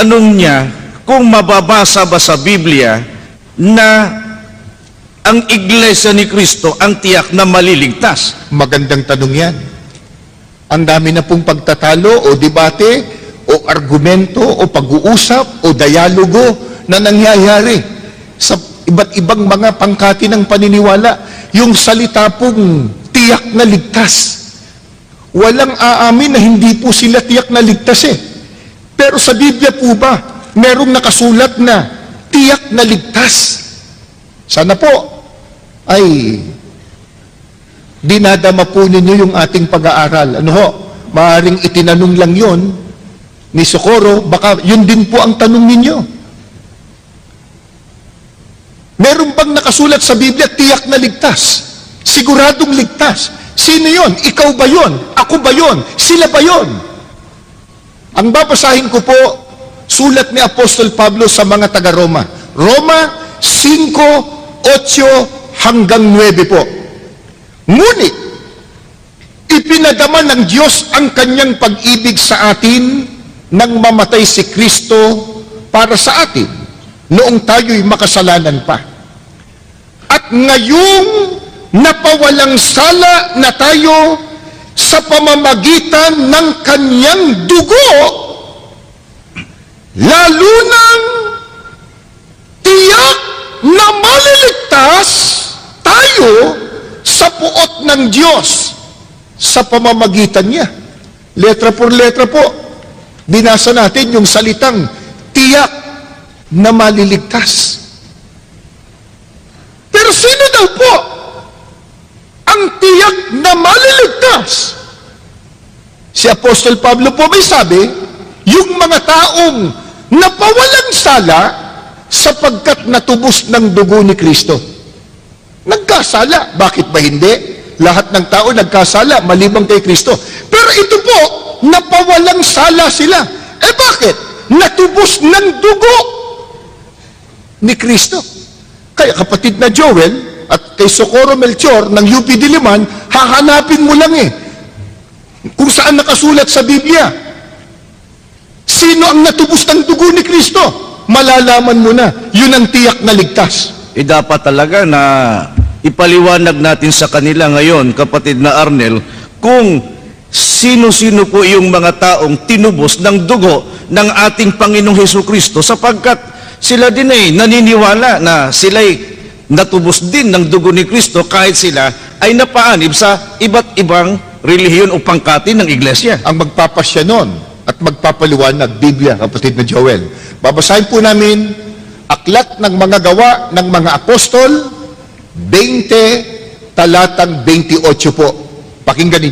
tanong niya kung mababasa ba sa Biblia na ang iglesia ni Kristo ang tiyak na maliligtas. Magandang tanong yan. Ang dami na pong pagtatalo o debate o argumento o pag-uusap o dialogo na nangyayari sa iba't ibang mga pangkati ng paniniwala. Yung salita pong tiyak na ligtas. Walang aamin na hindi po sila tiyak na ligtas eh. Pero sa Biblia po ba, merong nakasulat na tiyak na ligtas? Sana po ay dinadama po ninyo yung ating pag-aaral. Ano ho? Maaring itinanong lang yon ni Socorro, baka yun din po ang tanong ninyo. Meron bang nakasulat sa Biblia, tiyak na ligtas? Siguradong ligtas. Sino yon? Ikaw ba yon? Ako ba yon? Sila ba yon? Ang babasahin ko po, sulat ni Apostol Pablo sa mga taga-Roma. Roma 5, 8 hanggang 9 po. Ngunit, ipinadama ng Diyos ang kanyang pag-ibig sa atin nang mamatay si Kristo para sa atin noong tayo'y makasalanan pa. At ngayong napawalang sala na tayo sa pamamagitan ng kanyang dugo, lalo nang tiyak na maliligtas tayo sa puot ng Diyos sa pamamagitan niya. Letra por letra po, binasa natin yung salitang tiyak na maliligtas. Pero sino daw po ang tiyak na maliligtas? Si Apostol Pablo po may sabi, yung mga taong napawalang sala sapagkat natubos ng dugo ni Kristo. Nagkasala. Bakit ba hindi? Lahat ng tao nagkasala, malibang kay Kristo. Pero ito po, napawalang sala sila. Eh bakit? Natubos ng dugo ni Kristo. Kaya kapatid na Joel at kay Socorro Melchor ng UP Diliman, hahanapin mo lang eh. Kung saan nakasulat sa Biblia. Sino ang natubos ng dugo ni Kristo? Malalaman mo na, yun ang tiyak na ligtas. Eh dapat talaga na ipaliwanag natin sa kanila ngayon, kapatid na Arnel, kung sino-sino po yung mga taong tinubos ng dugo ng ating Panginoong Heso Kristo sapagkat sila din ay naniniwala na sila'y natubos din ng dugo ni Kristo kahit sila ay napaanib sa iba't ibang relihiyon o pangkati ng iglesia. ang magpapasya nun at magpapaliwanag, Biblia, kapatid na Joel. Babasahin po namin, Aklat ng mga gawa ng mga apostol, 20, talatang 28 po. Pakinggan ninyo.